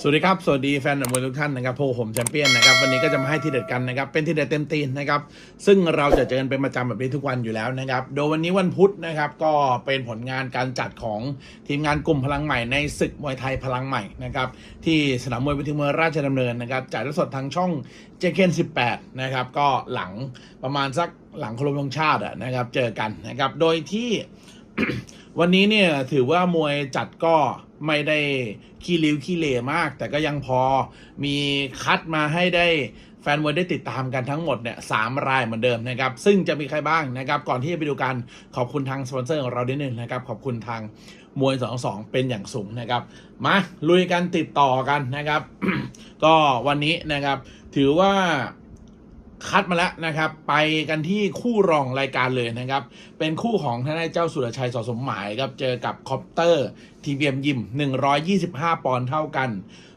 สวัสดีครับ สวัสดีแฟนมวยทุกท่านนะครับโพผมแชมเปี้ยนนะครับวันนี้ก็จะมาให้ทีเด็ดกันนะครับเป็นทีเด็ดเต็มตีนนะครับซึ่งเราจะเจอกันเป็นประจำแบบนี้ทุกวันอยู่แล้วนะครับโดยวันนี้วันพุธนะครับก็เป็นผลงานการจัดของทีมงานกลุ่มพลังใหม่ในศึกมวยไทยพลังใหม่นะครับที่สนามมวยวิทยเมืองราชดำเนินนะครับจ่ายทอดสดทางช่องเจเคน18นะครับก็หลังประมาณสักหลังครมธงชาติอะนะครับเจอกันนะครับโดยที่วันนี้เนี่ยถือว่ามวยจัดก็ ไม่ได้ขี้ริ้วขี้เหร่มาก แต่ก็ยังพอมีคัดมาให้ได้แฟนมวยได้ติดตามกันทั้งหมดเนี่ยสามรายเหมือนเดิมนะครับ ซึ่งจะมีใครบ้างนะครับ ก่อนที่จะไปดูกันขอบคุณทางสปอนเซอร์ของเราด้วยหนึ่งนะครับ ขอบคุณทางมวย22เป็นอย่างสูงนะครับ มาลุยกันติดต่อกันนะครับ ก็วันนี้นะครับ ถือว่า คัดมาแล้วนะครับ ไปกันที่คู่รองรายการเลยนะครับ เป็นคู่ของท่านนายเจ้าสุรชัยสอสมหมายครับ เจอกับคอปเตอร์ทีเบียมยิม 125 ปอนด์เท่ากัน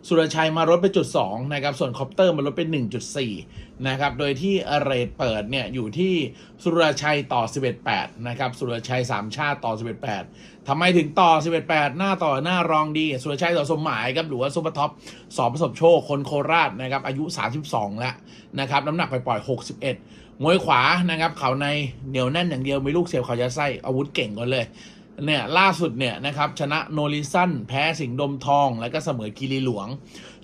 สุรชัยมารถไปจุด2นะครับ ส่วนคอปเตอร์มารถไป1.4 นะครับ โดยที่เรทเปิดเนี่ยอยู่ที่สุรชัยต่อ 11.8 นะครับ สุรชัย 3 ชาติต่อ 11.8 ทำไมถึงต่อ 11.8 หน้าต่อหน้ารองดี สุรชัยสอสมหมายครับหรือว่าซุปเปอร์ท็อปสอบประสบโชค คนโคราชนะครับ อายุ 32 แล้วนะครับ น้ำหนักไปปล่อย 61 มวยขวานะครับเขาในเหนียวแน่นอย่างเดียวมีลูกเสียบเขาจะไส้อาวุธเก่งก่อนเลยเนี่ยล่าสุดเนี่ยนะครับชนะโนริสันแพ้สิงห์ดมทอง แล้วก็เสมอคีรีหลวง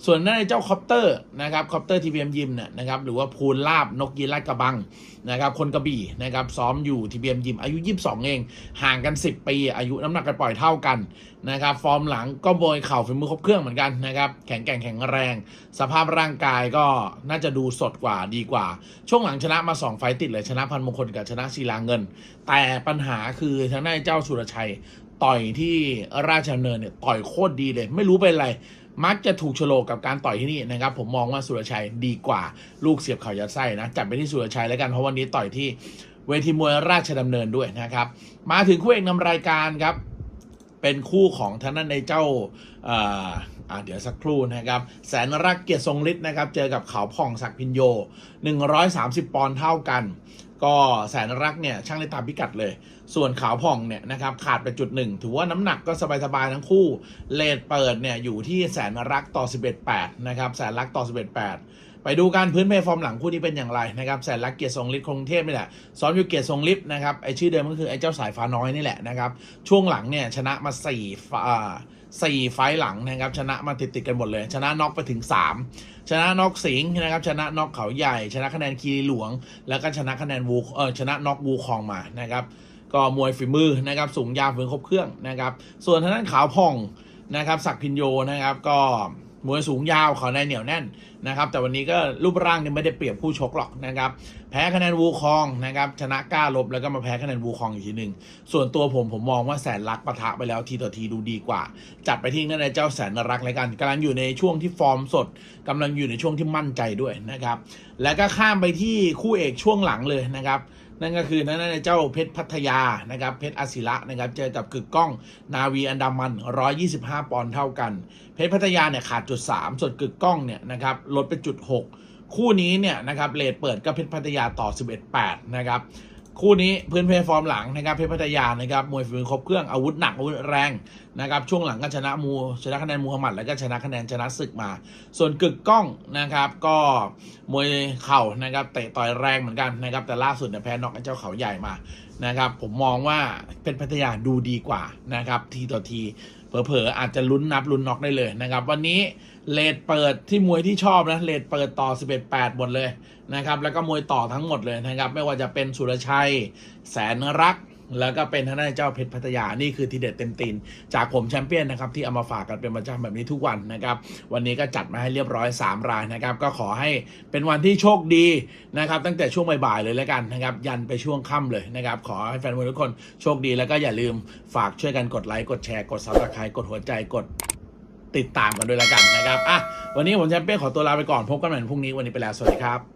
ส่วนนั่นเจ้าคอปเตอร์นะครับคอปเตอร์ทีบีเอ็มยิมเนี่ยนะครับหรือว่าพูนลาบนกยีราชกระบังนะครับคนกระบี่นะครับซ้อมอยู่ทีบีเอ็มยิมอายุ 22 เอง ห่างกัน 10 ปี อายุน้ำหนักกันปล่อยเท่ากันนะครับฟอร์มหลังก็โบยเข่าฝีมือครบเครื่องเหมือนกันนะครับแข็งแกร่งแข็งแรง สภาพร่างกายก็น่าจะดูสดกว่าดีกว่า ช่วงหลังชนะมา 2 ไฟต์ติดเลยชนะพันมงคลกับชนะศิลาเงิน แต่ปัญหาคือทางด้านเจ้าสุรชัยต่อยที่ราชดำเนินเนี่ยต่อยโคตรดีเลย ไม่รู้เป็นไร มักจะถูกโฉลกกับการต่อยที่นี่นะครับ ผมมองว่าสุรชัยดีกว่าลูกเสียบเข่ายัดไส้นะจัดไปที่สุรชัยแล้วกันเพราะวันนี้ต่อยที่เวทีมวยราชดำเนินด้วยนะครับ มาถึงคู่เอกนำรายการครับ เป็นคู่ของท่านนั้นในเจ้าเอ่าเดี๋ยวสักครู่นะครับ แสนรักเกียรติทรงฤทธิ์นะครับ เจอกับเขาผ่องศักพินโย 130 ปอนด์เท่ากัน ก็แสนรักเนี่ยช่างได้ตามพิกัดเลย ส่วนขาวผ่องเนี่ยนะครับขาดไปจุดหนึ่งถือว่าน้ำหนักก็สบายๆทั้งคู่ เลทเปิดเนี่ยอยู่ที่แสนรักต่อ 11.8 นะครับแสนรักต่อ 11.8ไปดูการพื้นเพฟอร์มหลังคู่นี้เป็นอย่างไรนะครับแสนรักเกียรติทรงฤทธิ์คงเทพนี่แหละซ้อมอยู่เกียรติทรงฤทธิ์นะครับไอชื่อเดิมก็คือไอเจ้าสายฟ้าน้อยนี่แหละนะครับช่วงหลังเนี่ยชนะมา4ฟ้าอ่า สี่ไฟล์หลังนะครับชนะมาติดติดกันหมดเลย ชนะน็อกไปถึง 3 ชนะน็อกสิงห์นะครับชนะน็อกเขาใหญ่ ชนะคะแนนคีรีหลวง แล้วก็ชนะคะแนนวูเออชนะน็อกวูคองมานะครับก็มวยฝีมือนะครับสูงยาวฝืนครบเครื่องนะครับส่วนทางด้านขาวพ่องนะครับศักพินโยนะครับก็ มวยสูงยาวเขาในเหนียวแน่นนะครับแต่วันนี้ก็รูปร่างเนี่ยไม่ได้เปรียบผู้ชกหรอกนะครับแพ้คะแนนวูคองนะครับชนะกล้าลบแล้วก็มาแพ้คะแนนวูคองอีกทีหนึ่งส่วนตัวผมผมมองว่าแสนรักปะทะไปแล้วทีต่อทีดูดีกว่า จัดไปที่นั่นเลเจ้าแสนรักเลยกันกำลังอยู่ในช่วงที่ฟอร์มสดกำลังอยู่ในช่วงที่มั่นใจด้วยนะครับแล้วก็ข้ามไปที่คู่เอกช่วงหลังเลยนะครับ นั่นก็คือนั่นนเจ้าเพชรพัทยานะครับเพชรอศิระนะครับเจอกับกึกก้องนาวีอันดามัน 125 ปอนด์เท่ากัน เพชรพัทยาเนี่ยขาดจุด 3 ส่วนกึกก้องเนี่ยนะครับลดไปจุด 6 คู่นี้เนี่ยนะครับเลทเปิดก็เพชรพัทยาต่อ 11-8 นะครับ คู่นี้พื้นเพฟอร์มหลังนะครับเพชรพัทยานะครับมวยฝีมือครบเครื่องอาวุธหนักอาวุธแรงนะครับช่วงหลังก็ชนะมูชนะคะแนนมูฮัมหมัดแล้วก็ชนะคะแนนชนะศึกมา ส่วนกึกก้องนะครับก็มวยเข่านะครับเตะต่อยแรงเหมือนกันนะครับแต่ล่าสุดเนี่ยแพ้น็อกไอ้เจ้าเขาใหญ่มานะครับผมมองว่าเพชรพัทยาดูดีกว่านะครับทีต่อที เผลอๆอาจจะลุ้นนับลุ้นน็อกได้เลยนะครับ วันนี้เลทเปิดที่มวยที่ชอบนะเลทเปิดต่อ 11-8 หมดเลยนะครับ แล้วก็มวยต่อทั้งหมดเลยนะครับ ไม่ว่าจะเป็นสุรชัย แสนรัก แล้วก็เป็นทางด้านเจ้าเพชรพัทยา นี่คือทีเด็ดเต็มตีน จากผมแชมเปี้ยนนะครับที่เอามาฝากกันเป็นประจำแบบนี้ทุกวันนะครับ วันนี้ก็จัดมาให้เรียบร้อย 3 รายนะครับ ก็ขอให้เป็นวันที่โชคดีนะครับ ตั้งแต่ช่วงบ่ายๆเลยแล้วกันนะครับ ยันไปช่วงค่ำเลยนะครับ ขอให้แฟนมวยทุกคนโชคดีแล้วก็อย่าลืมฝากช่วยกันกดไลค์กดแชร์กดซับสไครต์กดหัวใจกดติดตามกันด้วยแล้วกันนะครับอะวันนี้ผมแชมเปี้ยนขอตัวลาไปก่อนพบกันใหม่พรุ่งนี้วันนี้ไปแล้วสวัสดีครับ